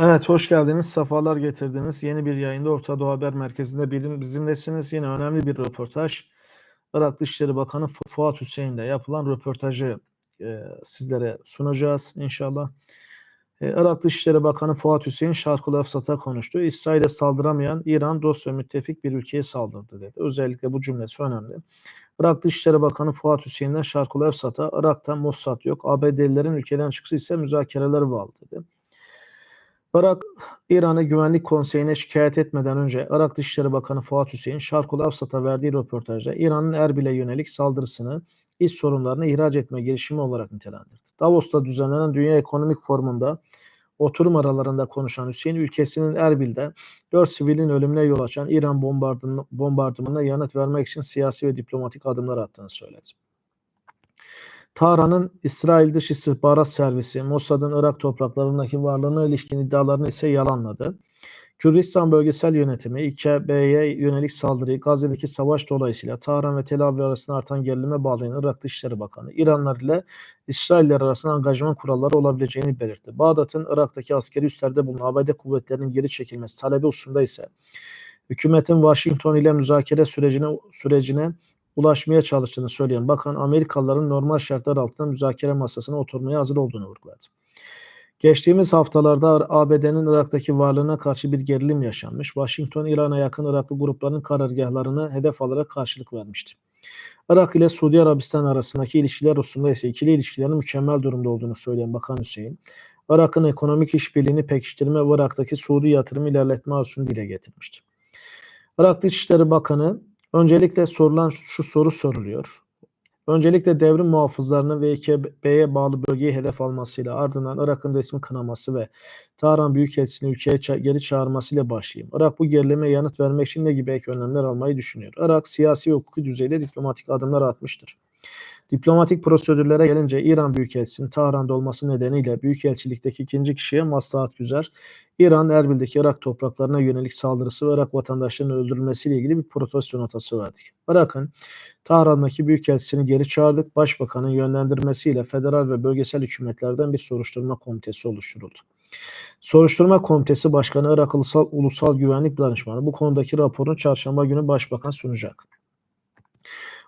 Evet, hoş geldiniz, sefalar getirdiniz. Yeni bir yayında Orta Doğu Haber Merkezi'nde bizimlesiniz. Yine önemli bir röportaj. Irak Dışişleri Bakanı Fu- Fuat Hüseyin'le yapılan röportajı e, sizlere sunacağız inşallah. E, Irak Dışişleri Bakanı Fuat Hüseyin Şarkı Efsat'a konuştu. İsrail'e saldıramayan İran dost ve müttefik bir ülkeye saldırdı dedi. Özellikle bu cümlesi önemli. Irak Dışişleri Bakanı Fuat Hüseyin'den Şarkı Efsat'a Irak'ta Mossad yok, ABD'lilerin ülkeden çıkışı ise müzakereler bağlı dedi. Irak, İran'ı Güvenlik Konseyi'ne şikayet etmeden önce Irak Dışişleri Bakanı Fuat Hüseyin, Şarkul Afsat'a verdiği röportajda İran'ın Erbil'e yönelik saldırısını iç sorunlarını ihraç etme girişimi olarak nitelendirdi. Davos'ta düzenlenen Dünya Ekonomik Forumu'nda oturum aralarında konuşan Hüseyin, ülkesinin Erbil'de 4 sivilin ölümüne yol açan İran bombardımanına, yanıt vermek için siyasi ve diplomatik adımlar attığını söyledi. Tahran'ın İsrail Dış İstihbarat Servisi Mossad'ın Irak topraklarındaki varlığına ilişkin iddialarını ise yalanladı. Kürdistan Bölgesel Yönetimi İKB'ye yönelik saldırıyı Gazze'deki savaş dolayısıyla Tahran ve Tel Aviv arasında artan gerilime bağlayan Irak Dışişleri Bakanı İranlar ile İsrailler arasında angajman kuralları olabileceğini belirtti. Bağdat'ın Irak'taki askeri üslerde bulunan ABD kuvvetlerinin geri çekilmesi talebi hususunda ise hükümetin Washington ile müzakere sürecine sürecine ulaşmaya çalıştığını söyleyen bakan Amerikalıların normal şartlar altında müzakere masasına oturmaya hazır olduğunu vurguladı. Geçtiğimiz haftalarda ABD'nin Irak'taki varlığına karşı bir gerilim yaşanmış. Washington, İran'a yakın Iraklı grupların karargahlarını hedef alarak karşılık vermişti. Irak ile Suudi Arabistan arasındaki ilişkiler hususunda ise ikili ilişkilerin mükemmel durumda olduğunu söyleyen Bakan Hüseyin, Irak'ın ekonomik işbirliğini pekiştirme ve Irak'taki Suudi yatırım ilerletme arzusunu dile getirmişti. Irak Dışişleri Bakanı öncelikle sorulan şu soru soruluyor. Öncelikle devrim muhafızlarının ve İKB'ye bağlı bölgeyi hedef almasıyla ardından Irak'ın resmi kınaması ve Tahran Büyükelçisi'ni ülkeye ça- geri çağırmasıyla başlayayım. Irak bu gerilime yanıt vermek için ne gibi ek önlemler almayı düşünüyor? Irak siyasi ve hukuki düzeyde diplomatik adımlar atmıştır. Diplomatik prosedürlere gelince İran Büyükelçisi'nin Tahran'da olması nedeniyle Büyükelçilikteki ikinci kişiye Maslahat Güzer, İran Erbil'deki Irak topraklarına yönelik saldırısı ve Irak vatandaşlarının öldürülmesiyle ilgili bir protesto notası verdik. Irak'ın Tahran'daki Büyükelçisini geri çağırdık. Başbakanın yönlendirmesiyle federal ve bölgesel hükümetlerden bir soruşturma komitesi oluşturuldu. Soruşturma Komitesi Başkanı Irak Ulusal, Ulusal Güvenlik Danışmanı bu konudaki raporunu çarşamba günü Başbakan sunacak.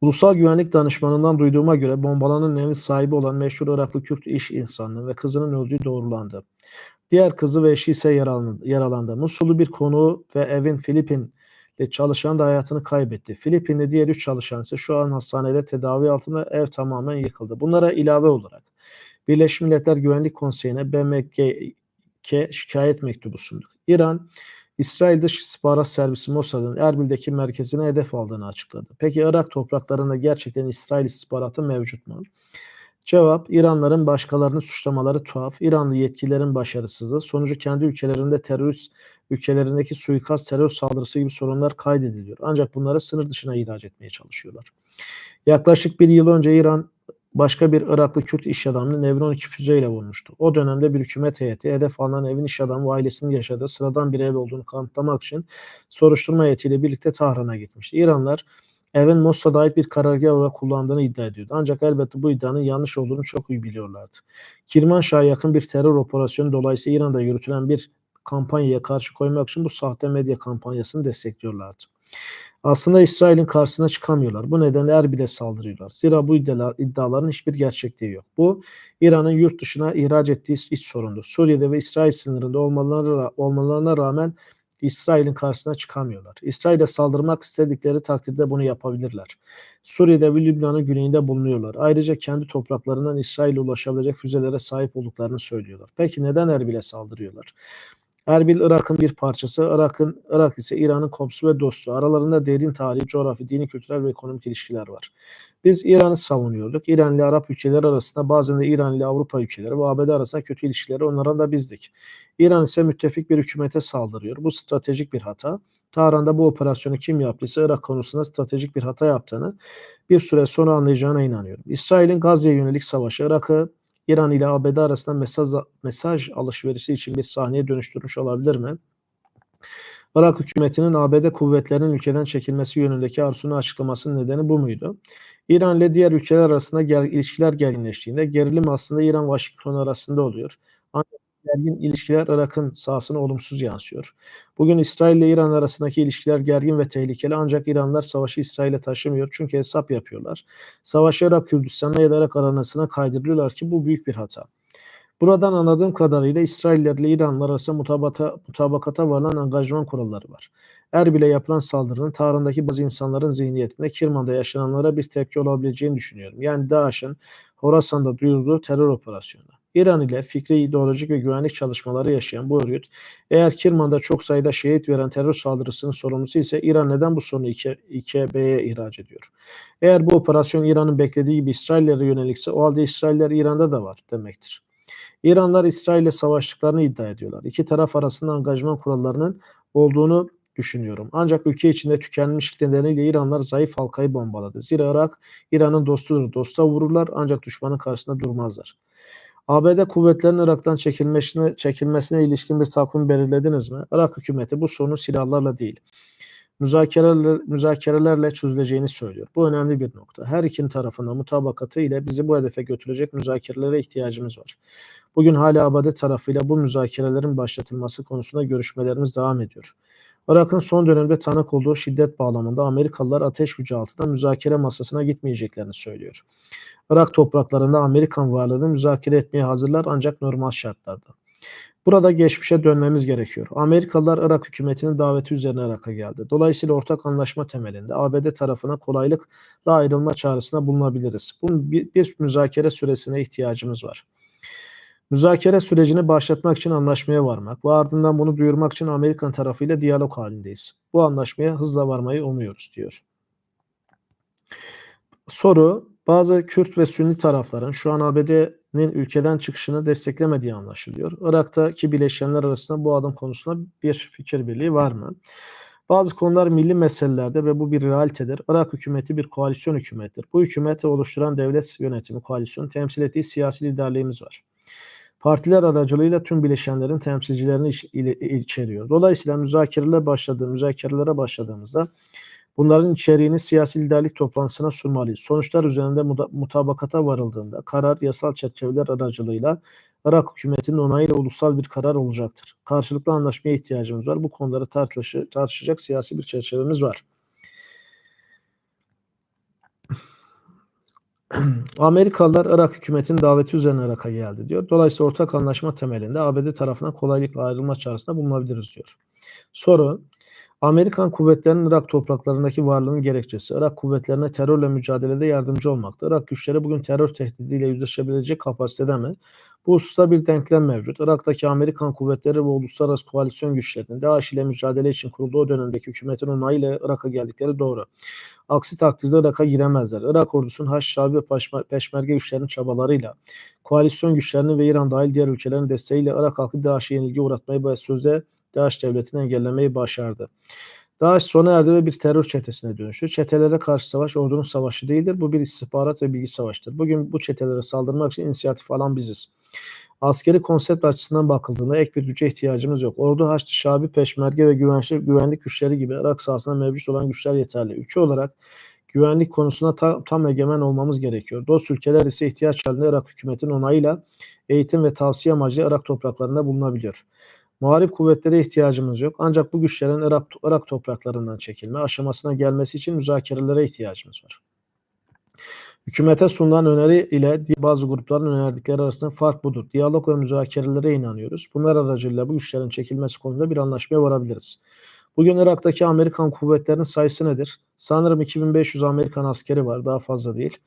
Ulusal Güvenlik Danışmanı'ndan duyduğuma göre bombalanan evin sahibi olan meşhur Iraklı Kürt iş insanının ve kızının öldüğü doğrulandı. Diğer kızı ve eşi ise yaralandı. Musul'lu bir konuğu ve evin Filipin çalışan da hayatını kaybetti. Filipinli diğer üç çalışan ise şu an hastanede tedavi altında ev tamamen yıkıldı. Bunlara ilave olarak Birleşmiş Milletler Güvenlik Konseyi'ne BMK şikayet mektubu sunduk. İran, İsrail Dış İstihbarat Servisi Mossad'ın Erbil'deki merkezine hedef aldığını açıkladı. Peki Irak topraklarında gerçekten İsrail istihbaratı mevcut mu? Cevap, İranların başkalarını suçlamaları tuhaf, İranlı yetkililerin başarısızlığı, sonucu kendi ülkelerinde terörist ülkelerindeki suikast, terör saldırısı gibi sorunlar kaydediliyor. Ancak bunları sınır dışına ihraç etmeye çalışıyorlar. Yaklaşık bir yıl önce İran başka bir Iraklı Kürt iş adamını Nevron 2 füzeyle vurmuştu. O dönemde bir hükümet heyeti hedef alınan evin iş adamı ve ailesinin yaşadığı sıradan bir ev olduğunu kanıtlamak için soruşturma heyetiyle birlikte Tahran'a gitmişti. İranlar evin Mossad'a ait bir karargah olarak kullandığını iddia ediyordu. Ancak elbette bu iddianın yanlış olduğunu çok iyi biliyorlardı. Kirmanşah'a yakın bir terör operasyonu dolayısıyla İran'da yürütülen bir kampanyaya karşı koymak için bu sahte medya kampanyasını destekliyorlardı. Aslında İsrail'in karşısına çıkamıyorlar. Bu nedenle Erbil'e saldırıyorlar. Zira bu iddialar, iddiaların hiçbir gerçekliği yok. Bu İran'ın yurt dışına ihraç ettiği iç sorundur. Suriye'de ve İsrail sınırında olmalarına rağmen İsrail'in karşısına çıkamıyorlar. İsrail'e saldırmak istedikleri takdirde bunu yapabilirler. Suriye'de ve Lübnan'ın güneyinde bulunuyorlar. Ayrıca kendi topraklarından İsrail'e ulaşabilecek füzelere sahip olduklarını söylüyorlar. Peki neden Erbil'e saldırıyorlar? Erbil Irak'ın bir parçası, Irak'ın Irak ise İran'ın komşusu ve dostu. Aralarında derin tarihi, coğrafi, dini, kültürel ve ekonomik ilişkiler var. Biz İran'ı savunuyorduk. İran ile Arap ülkeleri arasında bazen de İran ile Avrupa ülkeleri ve ABD arasında kötü ilişkileri onlara da bizdik. İran ise müttefik bir hükümete saldırıyor. Bu stratejik bir hata. Tahran'da bu operasyonu kim yaptıysa Irak konusunda stratejik bir hata yaptığını bir süre sonra anlayacağına inanıyorum. İsrail'in Gazze'ye yönelik savaşı Irak'ı İran ile ABD arasında mesaj, mesaj alışverişi için bir sahneye dönüştürmüş olabilir mi? Irak hükümetinin ABD kuvvetlerinin ülkeden çekilmesi yönündeki arzusunu açıklamasının nedeni bu muydu? İran ile diğer ülkeler arasında ger ilişkiler gerginleştiğinde gerilim aslında İran-Washington arasında oluyor. Ancak gergin ilişkiler Irak'ın sahasına olumsuz yansıyor. Bugün İsrail ile İran arasındaki ilişkiler gergin ve tehlikeli ancak İranlılar savaşı İsrail'e taşımıyor çünkü hesap yapıyorlar. Savaşı Irak Kürdistan'la ya da Irak arasına kaydırıyorlar ki bu büyük bir hata. Buradan anladığım kadarıyla İsrailler ile İranlılar arasında mutabata, mutabakata varılan angajman kuralları var. Erbil'e yapılan saldırının Tahran'daki bazı insanların zihniyetinde Kirman'da yaşananlara bir tepki olabileceğini düşünüyorum. Yani DAEŞ'in Horasan'da duyurduğu terör operasyonu. İran ile fikri, ideolojik ve güvenlik çalışmaları yaşayan bu örgüt, eğer Kirman'da çok sayıda şehit veren terör saldırısının sorumlusu ise İran neden bu sorunu İKB'ye ihraç ediyor? Eğer bu operasyon İran'ın beklediği gibi İsraillere yönelikse o halde İsrailler İran'da da var demektir. İranlar İsrail ile savaştıklarını iddia ediyorlar. İki taraf arasında angajman kurallarının olduğunu düşünüyorum. Ancak ülke içinde tükenmişlik nedeniyle İranlar zayıf halkayı bombaladı. Zira Irak İran'ın dostudur. Dosta vururlar ancak düşmanın karşısında durmazlar. ABD kuvvetlerinin Irak'tan çekilmesine, çekilmesine ilişkin bir takvim belirlediniz mi? Irak hükümeti bu sorunu silahlarla değil, müzakereler, müzakerelerle çözüleceğini söylüyor. Bu önemli bir nokta. Her iki tarafında mutabakatı ile bizi bu hedefe götürecek müzakerelere ihtiyacımız var. Bugün hala ABD tarafıyla bu müzakerelerin başlatılması konusunda görüşmelerimiz devam ediyor. Irak'ın son dönemde tanık olduğu şiddet bağlamında Amerikalılar ateş gücü altında müzakere masasına gitmeyeceklerini söylüyor. Irak topraklarında Amerikan varlığını müzakere etmeye hazırlar ancak normal şartlarda. Burada geçmişe dönmemiz gerekiyor. Amerikalılar Irak hükümetinin daveti üzerine Irak'a geldi. Dolayısıyla ortak anlaşma temelinde ABD tarafına kolaylıkla ayrılma çağrısında bulunabiliriz. Bunun bir, bir müzakere süresine ihtiyacımız var. Müzakere sürecini başlatmak için anlaşmaya varmak ve ardından bunu duyurmak için Amerikan tarafıyla diyalog halindeyiz. Bu anlaşmaya hızla varmayı umuyoruz diyor. Soru, bazı Kürt ve Sünni tarafların şu an ABD'nin ülkeden çıkışını desteklemediği anlaşılıyor. Irak'taki bileşenler arasında bu adım konusunda bir fikir birliği var mı? Bazı konular milli meselelerde ve bu bir realitedir. Irak hükümeti bir koalisyon hükümettir. Bu hükümeti oluşturan devlet yönetimi koalisyonu temsil ettiği siyasi liderliğimiz var. Partiler aracılığıyla tüm bileşenlerin temsilcilerini içeriyor. Dolayısıyla müzakereler başladığı, müzakerelere başladığımızda Bunların içeriğini siyasi liderlik toplantısına sunmalıyız. Sonuçlar üzerinde mutabakata varıldığında karar yasal çerçeveler aracılığıyla Irak hükümetinin onayıyla ulusal bir karar olacaktır. Karşılıklı anlaşmaya ihtiyacımız var. Bu konuları tartışacak siyasi bir çerçevemiz var. Amerikalılar Irak hükümetinin daveti üzerine Irak'a geldi diyor. Dolayısıyla ortak anlaşma temelinde ABD tarafına kolaylıkla ayrılma çağrısında bulunabiliriz diyor. Soru Amerikan kuvvetlerinin Irak topraklarındaki varlığının gerekçesi Irak kuvvetlerine terörle mücadelede yardımcı olmaktır. Irak güçleri bugün terör tehdidiyle yüzleşebilecek kapasitede mi? Bu hususta bir denklem mevcut. Irak'taki Amerikan kuvvetleri ve uluslararası koalisyon güçlerinin DAEŞ ile mücadele için kurulduğu dönemdeki hükümetin onayıyla Irak'a geldikleri doğru. Aksi takdirde Irak'a giremezler. Irak ordusunun Haçşabi ve Peşmerge güçlerinin çabalarıyla, koalisyon güçlerinin ve İran dahil diğer ülkelerin desteğiyle Irak halkı DAEŞ'e yenilgi uğratmayı ve sözde DAEŞ devletini engellemeyi başardı. DAEŞ sona erdi ve bir terör çetesine dönüştü. Çetelere karşı savaş ordunun savaşı değildir. Bu bir istihbarat ve bilgi savaşıdır. Bugün bu çetelere saldırmak için inisiyatif alan biziz. Askeri konsept açısından bakıldığında ek bir güce ihtiyacımız yok. Ordu, Haçlı, Şabi, Peşmerge ve güvenlik, güvenlik güçleri gibi Irak sahasında mevcut olan güçler yeterli. Ülke olarak güvenlik konusunda tam, tam egemen olmamız gerekiyor. Dost ülkeler ise ihtiyaç halinde Irak hükümetinin onayıyla eğitim ve tavsiye amacı Irak topraklarında bulunabiliyor. Muharip kuvvetlere ihtiyacımız yok. Ancak bu güçlerin Irak, Irak topraklarından çekilme aşamasına gelmesi için müzakerelere ihtiyacımız var. Hükümete sunulan öneri ile bazı grupların önerdikleri arasında fark budur. Diyalog ve müzakerelere inanıyoruz. Bunlar aracılığıyla bu güçlerin çekilmesi konusunda bir anlaşmaya varabiliriz. Bugün Irak'taki Amerikan kuvvetlerinin sayısı nedir? Sanırım 2500 Amerikan askeri var, daha fazla değil.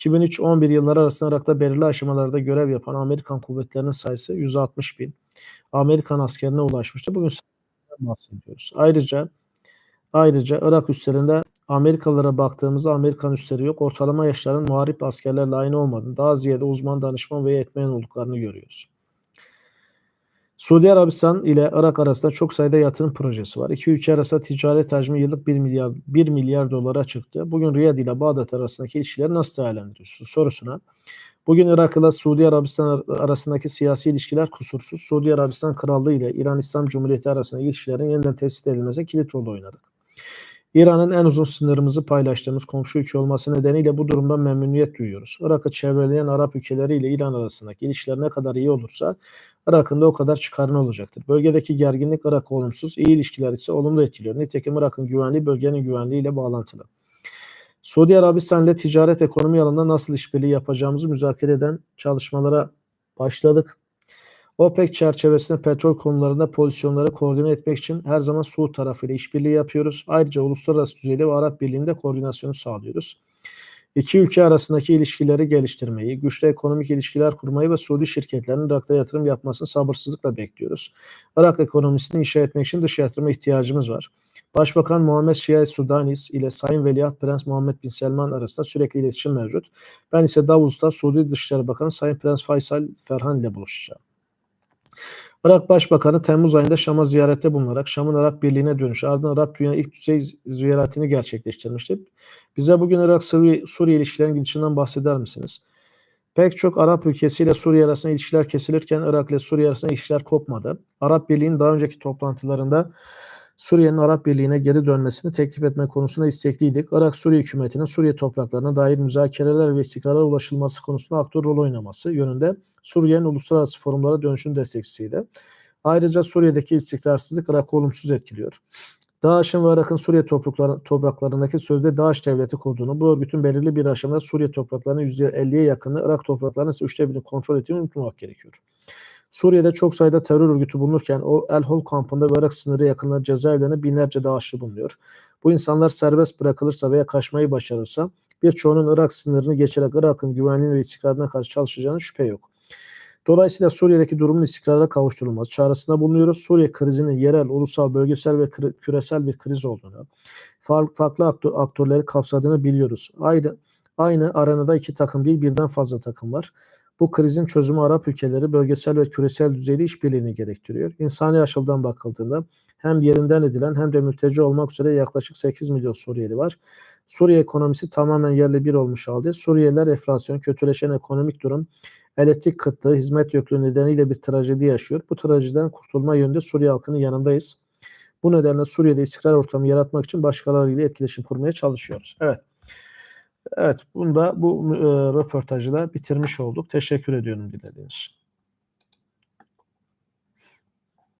2003-11 yılları arasında Irak'ta belirli aşamalarda görev yapan Amerikan kuvvetlerinin sayısı 160 bin. Amerikan askerine ulaşmıştı. Bugün bahsediyoruz. Ayrıca ayrıca Irak üslerinde Amerikalılara baktığımızda Amerikan üsleri yok. Ortalama yaşların muharip askerlerle aynı olmadığını, daha ziyade uzman danışman ve eğitmen olduklarını görüyoruz. Suudi Arabistan ile Irak arasında çok sayıda yatırım projesi var. İki ülke arasında ticaret hacmi yıllık 1 milyar 1 milyar dolara çıktı. Bugün Riyad ile Bağdat arasındaki ilişkileri nasıl değerlendiriyorsunuz sorusuna Bugün Irak ile Suudi Arabistan arasındaki siyasi ilişkiler kusursuz. Suudi Arabistan Krallığı ile İran İslam Cumhuriyeti arasındaki ilişkilerin yeniden tesis edilmesine kilit rol oynadı. İran'ın en uzun sınırımızı paylaştığımız komşu ülke olması nedeniyle bu durumdan memnuniyet duyuyoruz. Irak'ı çevreleyen Arap ülkeleriyle İran arasındaki ilişkiler ne kadar iyi olursa Irak'ın da o kadar çıkarını olacaktır. Bölgedeki gerginlik Irak'ı olumsuz, iyi ilişkiler ise olumlu etkiliyor. Nitekim Irak'ın güvenliği bölgenin güvenliğiyle bağlantılı. Suudi Arabistan ile ticaret ekonomi alanında nasıl işbirliği yapacağımızı müzakere eden çalışmalara başladık. OPEC çerçevesinde petrol konularında pozisyonları koordine etmek için her zaman Suud tarafıyla işbirliği yapıyoruz. Ayrıca uluslararası düzeyde ve Arap Birliği'nde koordinasyonu sağlıyoruz. İki ülke arasındaki ilişkileri geliştirmeyi, güçlü ekonomik ilişkiler kurmayı ve Suudi şirketlerin Irak'ta yatırım yapmasını sabırsızlıkla bekliyoruz. Irak ekonomisini inşa etmek için dış yatırıma ihtiyacımız var. Başbakan Muhammed Şia Sudanis ile Sayın Veliaht Prens Muhammed Bin Selman arasında sürekli iletişim mevcut. Ben ise Davos'ta Suudi Dışişleri Bakanı Sayın Prens Faysal Ferhan ile buluşacağım. Irak Başbakanı Temmuz ayında Şam'a ziyarette bulunarak Şam'ın Arap Birliği'ne dönüş ardından Arap Dünya ilk düzey ziyaretini gerçekleştirmişti. Bize bugün Irak-Suriye Suriye ilişkilerinin gidişinden bahseder misiniz? Pek çok Arap ülkesiyle Suriye arasında ilişkiler kesilirken Irak ile Suriye arasında ilişkiler kopmadı. Arap Birliği'nin daha önceki toplantılarında Suriye'nin Arap Birliği'ne geri dönmesini teklif etme konusunda istekliydik. Irak Suriye hükümetinin Suriye topraklarına dair müzakereler ve istikrara ulaşılması konusunda aktör rol oynaması yönünde Suriye'nin uluslararası forumlara dönüşün destekçisiydi. Ayrıca Suriye'deki istikrarsızlık Irak'ı olumsuz etkiliyor. DAEŞ'in ve Irak'ın Suriye topraklarındaki sözde DAEŞ devleti kurduğunu, bu örgütün belirli bir aşamada Suriye topraklarının %50'ye yakını, Irak topraklarının ise üçte birini kontrol ettiğini unutmamak gerekiyor. Suriye'de çok sayıda terör örgütü bulunurken o El Hol kampında ve Irak sınırı yakınları cezaevlerinde binlerce DAEŞ'li bulunuyor. Bu insanlar serbest bırakılırsa veya kaçmayı başarırsa birçoğunun Irak sınırını geçerek Irak'ın güvenliğine ve istikrarına karşı çalışacağını şüphe yok. Dolayısıyla Suriye'deki durumun istikrara kavuşturulması çağrısında bulunuyoruz. Suriye krizinin yerel, ulusal, bölgesel ve küresel bir kriz olduğunu, farklı aktörleri kapsadığını biliyoruz. Aynı, aynı arenada iki takım değil birden fazla takım var. Bu krizin çözümü Arap ülkeleri bölgesel ve küresel düzeyde işbirliğini gerektiriyor. İnsani açıdan bakıldığında hem yerinden edilen hem de mülteci olmak üzere yaklaşık 8 milyon Suriyeli var. Suriye ekonomisi tamamen yerle bir olmuş halde. Suriyeliler enflasyon, kötüleşen ekonomik durum, elektrik kıtlığı, hizmet yokluğu nedeniyle bir trajedi yaşıyor. Bu trajediden kurtulma yönünde Suriye halkının yanındayız. Bu nedenle Suriye'de istikrar ortamı yaratmak için başkalarıyla etkileşim kurmaya çalışıyoruz. Evet. Evet, bunda bu e, röportajı da bitirmiş olduk. Teşekkür ediyorum dinlediğiniz için.